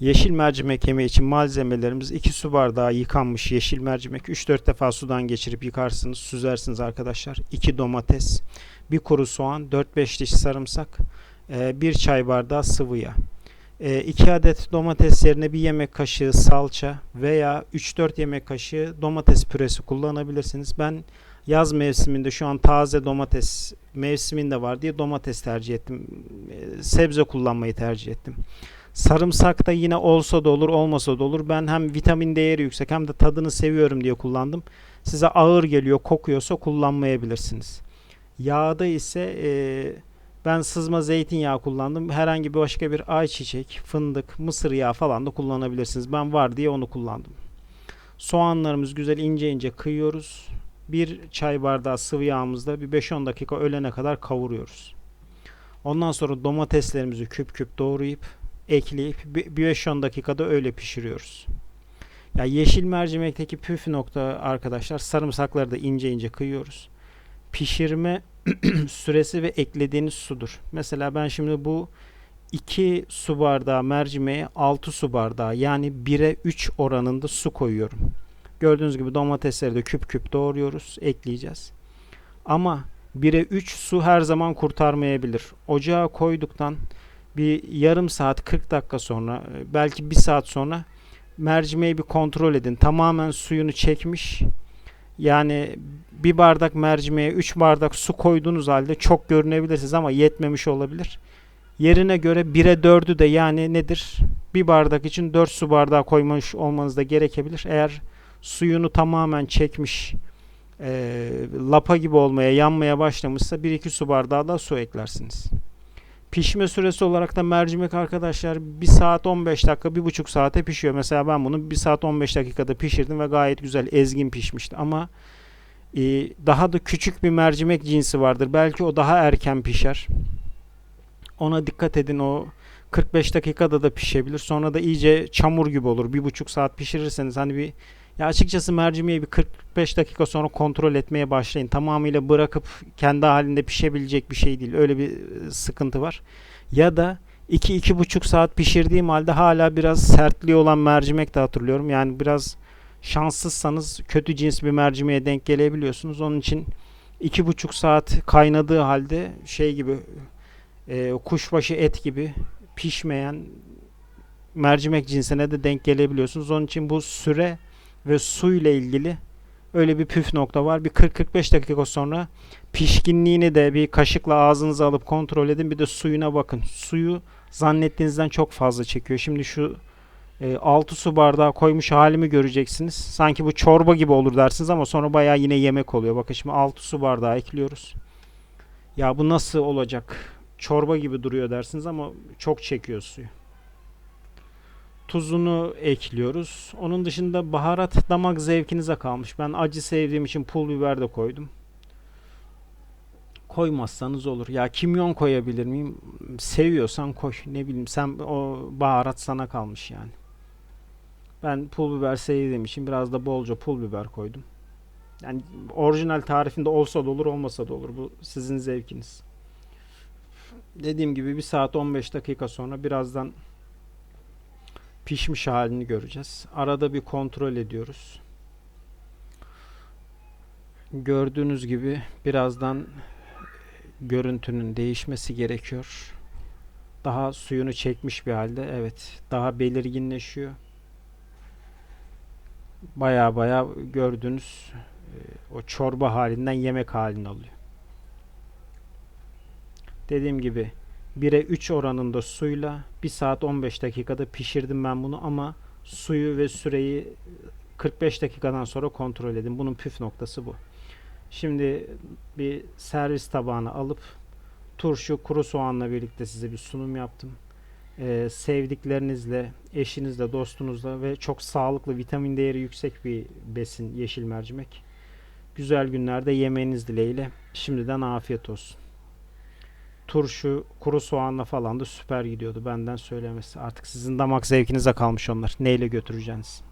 Yeşil mercimek yemeği için malzemelerimiz 2 su bardağı yıkanmış yeşil mercimek. 3-4 defa sudan geçirip yıkarsınız, süzersiniz arkadaşlar. 2 domates, 1 kuru soğan, 4-5 diş sarımsak, 1 çay bardağı sıvı yağ. 2 adet domates yerine bir yemek kaşığı salça veya 3-4 yemek kaşığı domates püresi kullanabilirsiniz. Ben yaz mevsiminde şu an taze domates mevsiminde var diye domates tercih ettim. E, Sebze kullanmayı tercih ettim. Sarımsak da yine olsa da olur olmasa da olur. Ben hem vitamin değeri yüksek hem de tadını seviyorum diye kullandım. Size ağır geliyor kokuyorsa kullanmayabilirsiniz. Yağda ise e, ben sızma zeytinyağı kullandım. Herhangi bir başka bir ayçiçek, fındık, mısır yağı falan da kullanabilirsiniz. Ben var diye onu kullandım. Soğanlarımız güzel ince ince kıyıyoruz. Bir çay bardağı sıvı yağımızda bir 5-10 dakika ölene kadar kavuruyoruz. Ondan sonra domateslerimizi küp küp doğrayıp ekleyip bir 5-10 dakikada öyle pişiriyoruz. Ya yeşil mercimekteki püf nokta arkadaşlar sarımsakları da ince ince kıyıyoruz. Pişirme süresi ve eklediğiniz sudur. Mesela ben şimdi bu 2 su bardağı mercimeğe 6 su bardağı yani 1'e 3 oranında su koyuyorum. Gördüğünüz gibi domatesleri de küp küp doğruyoruz, ekleyeceğiz. Ama 1'e 3 su her zaman kurtarmayabilir. Ocağa koyduktan bir yarım saat 40 dakika sonra belki bir saat sonra mercimeği bir kontrol edin. Tamamen suyunu çekmiş. Yani bir bardak mercimeğe 3 bardak su koyduğunuz halde çok görünebilirsiniz ama yetmemiş olabilir. Yerine göre 1'e 4'ü de yani nedir? Bir bardak için 4 su bardağı koymuş olmanız da gerekebilir. Eğer suyunu tamamen çekmiş e, lapa gibi olmaya yanmaya başlamışsa 1-2 su bardağı da su eklersiniz. Pişme süresi olarak da mercimek arkadaşlar 1 saat 15 dakika 1,5 saate pişiyor. Mesela ben bunu 1 saat 15 dakikada pişirdim ve gayet güzel ezgin pişmişti. Ama e, daha da küçük bir mercimek cinsi vardır. Belki o daha erken pişer. Ona dikkat edin o 45 dakikada da pişebilir. Sonra da iyice çamur gibi olur. 1,5 saat pişirirseniz hani bir ya açıkçası mercimeği bir 45 dakika sonra kontrol etmeye başlayın. Tamamıyla bırakıp kendi halinde pişebilecek bir şey değil. Öyle bir sıkıntı var. Ya da 2-2,5 saat pişirdiğim halde hala biraz sertliği olan mercimek de hatırlıyorum. Yani biraz şanssızsanız kötü cins bir mercimeğe denk gelebiliyorsunuz. Onun için 2,5 saat kaynadığı halde şey gibi e, kuşbaşı et gibi pişmeyen mercimek cinsine de denk gelebiliyorsunuz. Onun için bu süre ve su ile ilgili öyle bir püf nokta var. Bir 40-45 dakika sonra pişkinliğini de bir kaşıkla ağzınıza alıp kontrol edin. Bir de suyuna bakın. Suyu zannettiğinizden çok fazla çekiyor. Şimdi şu e, 6 su bardağı koymuş halimi göreceksiniz. Sanki bu çorba gibi olur dersiniz ama sonra bayağı yine yemek oluyor. Bakın şimdi 6 su bardağı ekliyoruz. Ya bu nasıl olacak? Çorba gibi duruyor dersiniz ama çok çekiyor suyu tuzunu ekliyoruz. Onun dışında baharat damak zevkinize kalmış. Ben acı sevdiğim için pul biber de koydum. Koymazsanız olur. Ya kimyon koyabilir miyim? Seviyorsan koy. Ne bileyim sen o baharat sana kalmış yani. Ben pul biber sevdiğim için biraz da bolca pul biber koydum. Yani orijinal tarifinde olsa da olur olmasa da olur. Bu sizin zevkiniz. Dediğim gibi bir saat 15 dakika sonra birazdan pişmiş halini göreceğiz. Arada bir kontrol ediyoruz. Gördüğünüz gibi birazdan görüntünün değişmesi gerekiyor. Daha suyunu çekmiş bir halde. Evet, daha belirginleşiyor. Baya baya gördüğünüz o çorba halinden yemek halini alıyor. Dediğim gibi 1'e 3 oranında suyla 1 saat 15 dakikada pişirdim ben bunu ama suyu ve süreyi 45 dakikadan sonra kontrol edin. Bunun püf noktası bu. Şimdi bir servis tabağına alıp turşu, kuru soğanla birlikte size bir sunum yaptım. Ee, sevdiklerinizle, eşinizle, dostunuzla ve çok sağlıklı, vitamin değeri yüksek bir besin yeşil mercimek. Güzel günlerde yemeniz dileğiyle. Şimdiden afiyet olsun turşu, kuru soğanla falan da süper gidiyordu benden söylemesi. Artık sizin damak zevkinize kalmış onlar. Neyle götüreceğiniz.